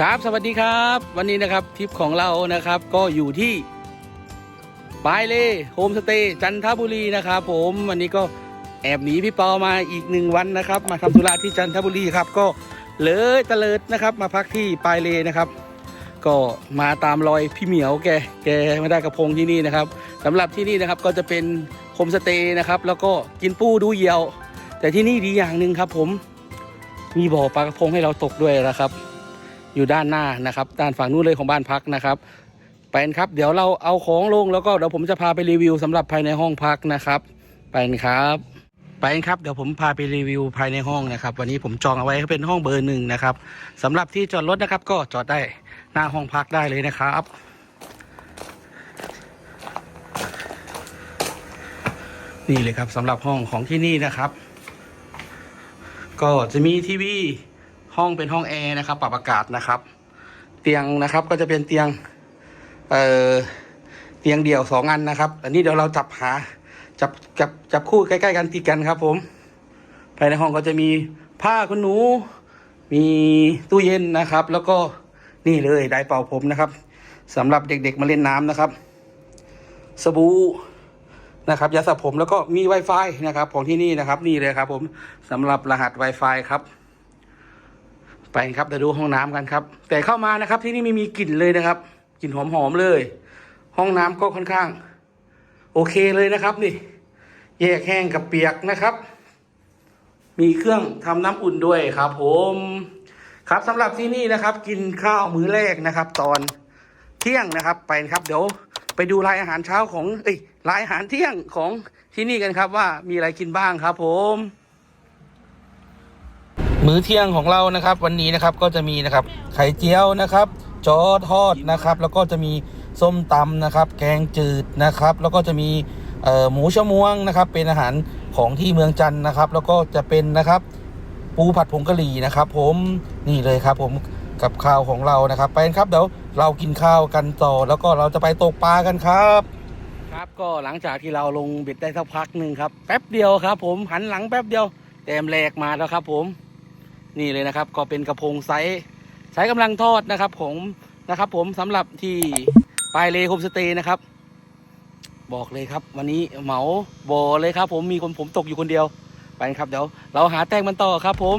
ครับสวัสดีครับ วันนี้นะครับทริปของเรานะครับก็อยู่ที่ปายเลโฮมสเตย์จันทบุรีนะครับผมวันนี้ก็แอบหนีพี่เปามาอีกหนึ่งวันนะครับ มาทำธุระที่จันทบุรีครับ ก็เลยตะเลิดนะครับ มาพักที่ปายเลนะครับ ก็มาตามรอยพี่เหมียวแกแกไม่ได้กระพงที่นี่นะครับสำหรับที่นี่นะครับก็จะเป็นโฮมสเตย์นะครับ แล้วก็กินปูดูเหยี่ยว แต่ที่นี่ดีอย่างหนึ่งครับ ผมมีบ่อปลากระพงให้เราตกด้วยนะครับ อยู่ด้านหน้านะครับ ด้านฝั่งนู้นเลยของบ้านพักนะครับไปนครับ เดี๋ยวเราเอาของลงแล้วก็เดี๋ยวผมจะพาไปรีวิวสำหรับภายในห้องพักนะครับไปนครับไปนครับเดี๋ยวผมพาไปรีวิวภายในห้องนะครับ วันนี้ผมจองเอาไว้เป็นห้องเบอร์หนึ่งนะครับสำหรับที่จอดรถนะครับ ก็จอดได้หน้าห้องพักได้เลยนะครับนี่เลยครับสำหรับห้องของที่นี่นะครับ ก็จะมีทีวี ห้องเป็นห้องแอร์นะครับ ปรับอากาศนะครับ เตียงนะครับก็จะเป็นเตียงเอ่อเตียงเดี่ยวสองอันนะครับ อันนี้เดี๋ยวเราจับหาจับจับจับคู่ใกล้ๆกันติดกันครับ ผม ภายในห้องก็จะมีผ้าขนหนู มีตู้เย็นนะครับ แล้วก็นี่เลยไดร์เป่าผมนะครับสำหรับเด็กๆมาเล่นน้ำนะครับ สบู่นะครับยาสระผมแล้วก็มี Wi-Fi นะครับ ของที่นี่นะครับ นี่เลยครับ ผมสำหรับรหัส Wi-Fi ครับ ไปครับเดี๋ยวดูห้องน้ำกันครับ แต่เข้ามานะครับ ที่นี่ไม่มีกลิ่นเลยนะครับกลิ่นหอมๆเลย ห้องน้ำก็ค่อนข้าง โอเคเลยนะครับนี่ แยกแห้งกับเปียกนะครับ มีเครื่องทำน้ำอุ่นด้วยครับ ผมครับสำหรับที่นี่นะครับ กินข้าวมื้อแรกนะครับ ตอนเที่ยงนะครับไปครับเดี๋ยวไปดูรายอาหารเช้าของเอ้ยรายอาหารเที่ยงของที่นี่กันครับว่ามีอะไรกินบ้างครับ ผม มื้อเที่ยงของเรานะครับ วันนี้นะครับก็จะมีนะครับไข่เจียวนะครับจอทอดนะครับ แล้วก็จะมีส้มตำนะครับ แกงจืดนะครับ แล้วก็จะมีหมูชะมวงนะครับ เป็นอาหารของที่เมืองจันนะครับ แล้วก็จะเป็นนะครับ ปูผัดผงกะหรี่นะครับ ผมนี่เลยครับ ผมกับข้าวของเรานะครับ ไปครับเดี๋ยวเรากินข้าวกันต่อ แล้วก็เราจะไปตกปลากันครับ ครับก็หลังจากที่เราลงเบ็ดได้สักพักหนึ่งครับแป๊บเดียวครับ ผมหันหลังแป๊บเดียวแต้มแรกมาแล้วครับ ผม นี่เลยนะครับ ก็เป็นกระพงไซส์ใช้กำลังทอดนะครับผมนะครับ ผมสำหรับที่ปลายเลโฮมสเตย์นะครับ บอกเลยครับ วันนี้เหมาบอเลยครับ ผมมีคนผมตกอยู่คนเดียวไปครับเดี๋ยวเราหาแต้งมันต่อครับ ผม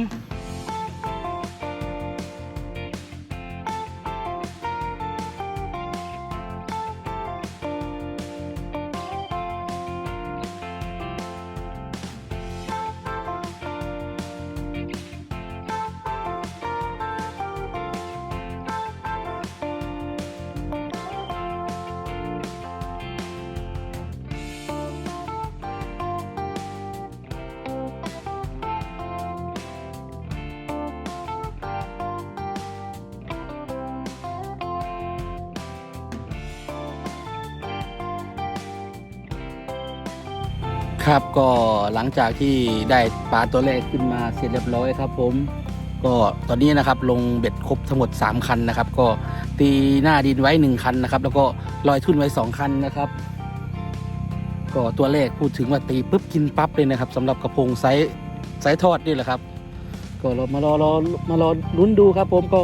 ครับก็หลังจากที่ได้ปลาตัวแรกขึ้นมาเสร็จเรียบร้อยครับ ผมก็ตอนนี้นะครับลงเบ็ดครบทั้งหมด 3 คันนะครับ ก็ตีหน้าดินไว้ 1 คันนะครับ แล้วก็ลอยทุ่นไว้ 2 คันนะครับ ก็ตัวแรกพูดถึงว่าตีปุ๊บกินปั๊บเลยนะครับสำหรับกระพงไซส์ไซส์ทอดนี่แหละครับ ก็เรามารอรอมารอลุ้นดูครับ ผมก็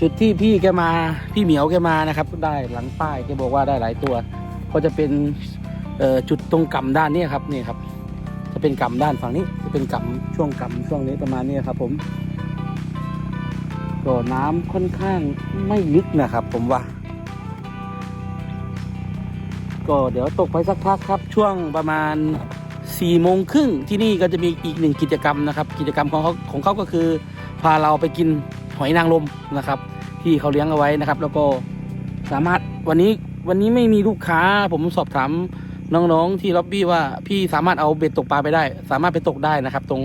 จุดที่พี่แกมาพี่เหมียวแกมานะครับ ได้หลังป้ายแกบอกว่าได้หลายตัว ก็จะเป็นจุดตรงกำด้านนี้ครับนี่ครับ จะเป็นกำด้านฝั่งนี้จะเป็นกำช่วงกำช่วงนี้ประมาณนี้ครับผมก็น้ำค่อนข้างไม่ลึกนะครับ ผมว่า ก็เดี๋ยวตกไปสักพักครับ ช่วงประมาณ4ี่โมงครึ่งที่นี่ก็จะมีอีกหนึ่งกิจกรรมนะครับ กิจกรรมของเขาของเขาก็คือ พาเราไปกินหอยนางรมนะครับ ที่เขาเลี้ยงเอาไว้นะครับ แล้วก็สามารถวันนี้ วันนี้ไม่มีลูกค้า ผมสอบถามน้องๆที่ล็อบบี้ว่าพี่สามารถเอาเบ็ดตกปลาไปได้ สามารถไปตกได้นะครับ ตรง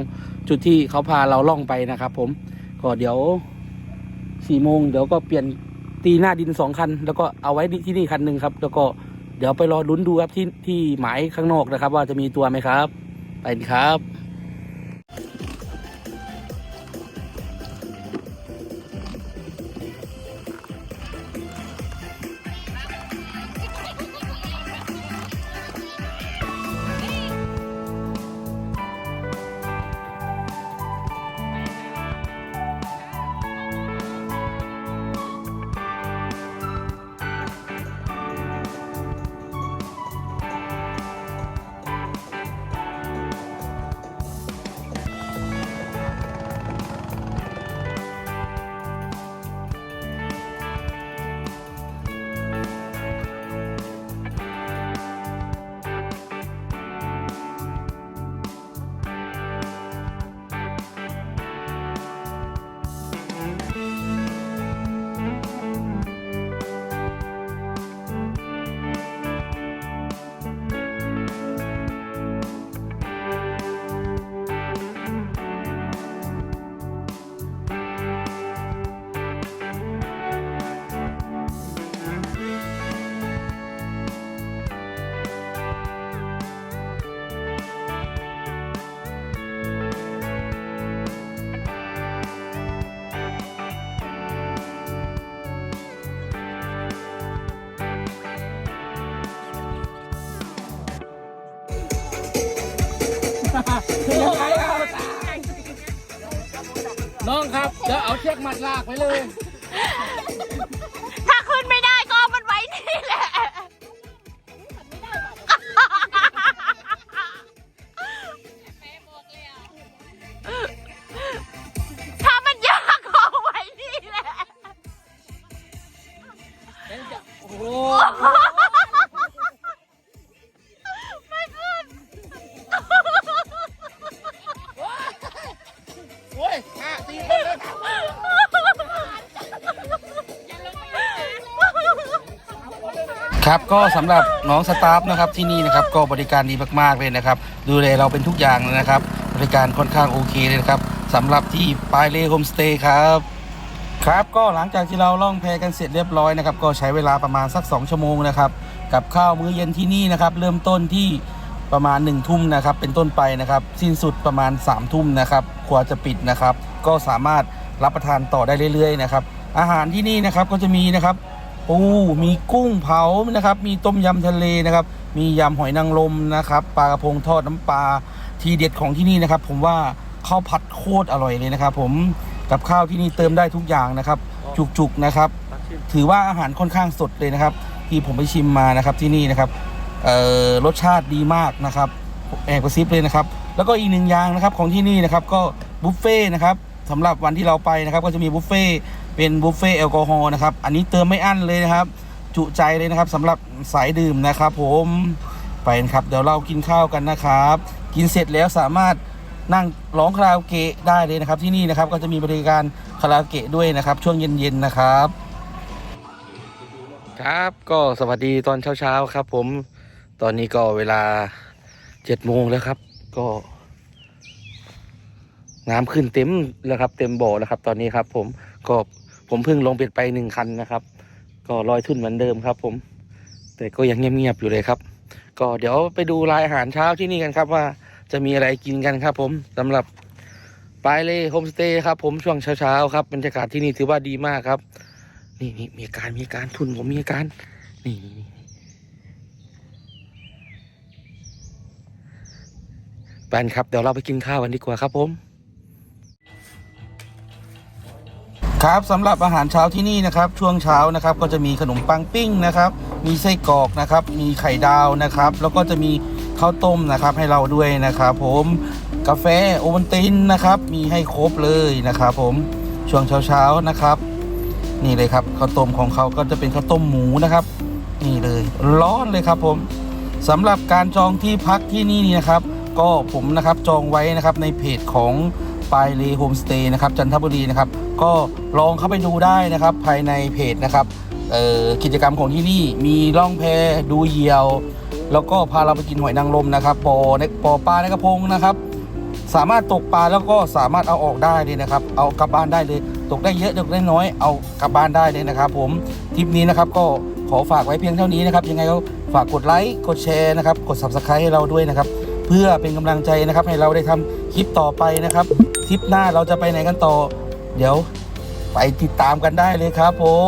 จุดที่เขาพาเราล่องไปนะครับ ผมก็เดี๋ยวสี่โมงเดี๋ยวก็เปลี่ยนตีหน้าดินสองคัน แล้วก็เอาไว้ที่นี่คันหนึ่งครับ แล้วก็เดี๋ยวไปรอลุ้นดูครับที่ที่หมายข้างนอกนะครับ ว่าจะมีตัวไหมครับ ไปครับ นยังไงเอาน้องครับเดี๋ยวเอาเชือกมัดลากไปเลย ครับก็สำหรับน้องสตาฟนะครับที่นี่นะครับก็บริการดีมากๆเลยนะครับ ดูแลเราเป็นทุกอย่างเลยนะครับ บริการค่อนข้างโอเคเลยนะครับสำหรับที่ปายเลโฮมสเตย์ครับครับก็หลังจากที่เราล่องแพกันเสร็จเรียบร้อยนะครับก็ใช้เวลาประมาณสัก 2 ชั่วโมงนะครับกับข้าวมื้อเย็นที่นี่นะครับเริ่มต้นที่ประมาณ 1 ทุ่มนะครับเป็นต้นไปนะครับสิ้นสุดประมาณ 3 ทุ่มนะครับครัวจะปิดนะครับ ก็สามารถรับประทานต่อได้เรื่อยๆนะครับอาหารที่นี่นะครับก็จะมีนะครับ ปูมีกุ้งเผานะครับ มีต้มยำทะเลนะครับ มียำหอยนางรมนะครับปลากระพงทอดน้ำปลาทีเด็ดของที่นี่นะครับ ผมว่าข้าวผัดโคตรอร่อยเลยนะครับ ผมกับข้าวที่นี่เติมได้ทุกอย่างนะครับ จุกๆนะครับ ถือว่าอาหารค่อนข้างสดเลยนะครับ ที่ผมไปชิมมานะครับที่นี่นะครับเอ่อรสชาติดีมากนะครับแอบกระซิบเลยนะครับ แล้วก็อีกหนึ่งอย่างนะครับของที่นี่นะครับ ก็บุฟเฟ่นะครับสำหรับวันที่เราไปนะครับ ก็จะมีบุฟเฟ่ เป็นบุฟเฟ่แอลกอฮอล์นะครับ อันนี้เติมไม่อั้นเลยนะครับ จุใจเลยนะครับสำหรับสายดื่มนะครับผมไปครับ เดี๋ยวเรากินข้าวกันนะครับ กินเสร็จแล้วสามารถนั่งร้องคาราโอเกะได้เลยนะครับ ที่นี่นะครับก็จะมีบริการคาราโอเกะด้วยนะครับ ช่วงเย็นๆนะครับ ครับก็สวัสดีตอนเช้าๆครับ ผมตอนนี้ก็เวลาเจ็ดโมงแล้วครับ ก็น้ำขึ้นเต็มแล้วครับ เต็มบ่อแล้วครับ ตอนนี้ครับ ผมก็ ผมเพิ่งลงเบ็ดไปหนึ่งคันนะครับ ก็ลอยทุ่นเหมือนเดิมครับ ผม แต่ก็ยังเงียบๆอยู่เลยครับ ก็เดี๋ยวไปดูรายอาหารเช้าที่นี่กันครับ ว่าจะมีอะไรกินกันครับ ผมสำหรับปายเลยโฮมสเตย์ครับ ผมช่วงเช้าๆครับบรรยากาศที่นี่ถือว่าดีมากครับ นี่นี่มีการมีการทุนผมมีการ นี่นี่นี่แปนครับเดี๋ยวเราไปกินข้าวกันดีกว่าครับผม ครับสำหรับอาหารเช้าที่นี่นะครับ ช่วงเช้านะครับก็จะมีขนมปังปิ้งนะครับ มีไส้กรอกนะครับ มีไข่ดาวนะครับ แล้วก็จะมีข้าวต้มนะครับให้เราด้วยนะครับ ผมกาแฟโอวัลตินนะครับ มีให้ครบเลยนะครับผมช่วงเช้าๆนะครับ นี่เลยครับข้าวต้มของเขาก็จะเป็นข้าวต้มหมูนะครับ นี่เลยร้อนเลยครับผมสำหรับการจองที่พักที่นี่นี่นะครับ ก็ผมนะครับจองไว้นะครับในเพจของ ปายเลโฮมสเตย์นะครับจันทบุรีนะครับก็ลองเข้าไปดูได้นะครับภายในเพจนะครับกิจกรรมของที่นี่มีล่องแพดูเหยี่ยว แล้วก็พาเราไปกินหอยนางรมนะครับปอในปอปลาในกระพงนะครับ สามารถตกปลาแล้วก็สามารถเอาออกได้เลยนะครับ เอากลับบ้านได้เลย ตกได้เยอะตกได้น้อยเอากลับบ้านได้เลยนะครับ ผมทริปนี้นะครับก็ขอฝากไว้เพียงเท่านี้นะครับยังไงก็ฝากกดไลค์กดแชร์นะครับกด subscribe ให้เราด้วยนะครับ เพื่อเป็นกำลังใจนะครับให้เราได้ทำคลิปต่อไปนะครับ ทริปหน้าเราจะไปไหนกันต่อ เดี๋ยวไปติดตามกันได้เลยครับผม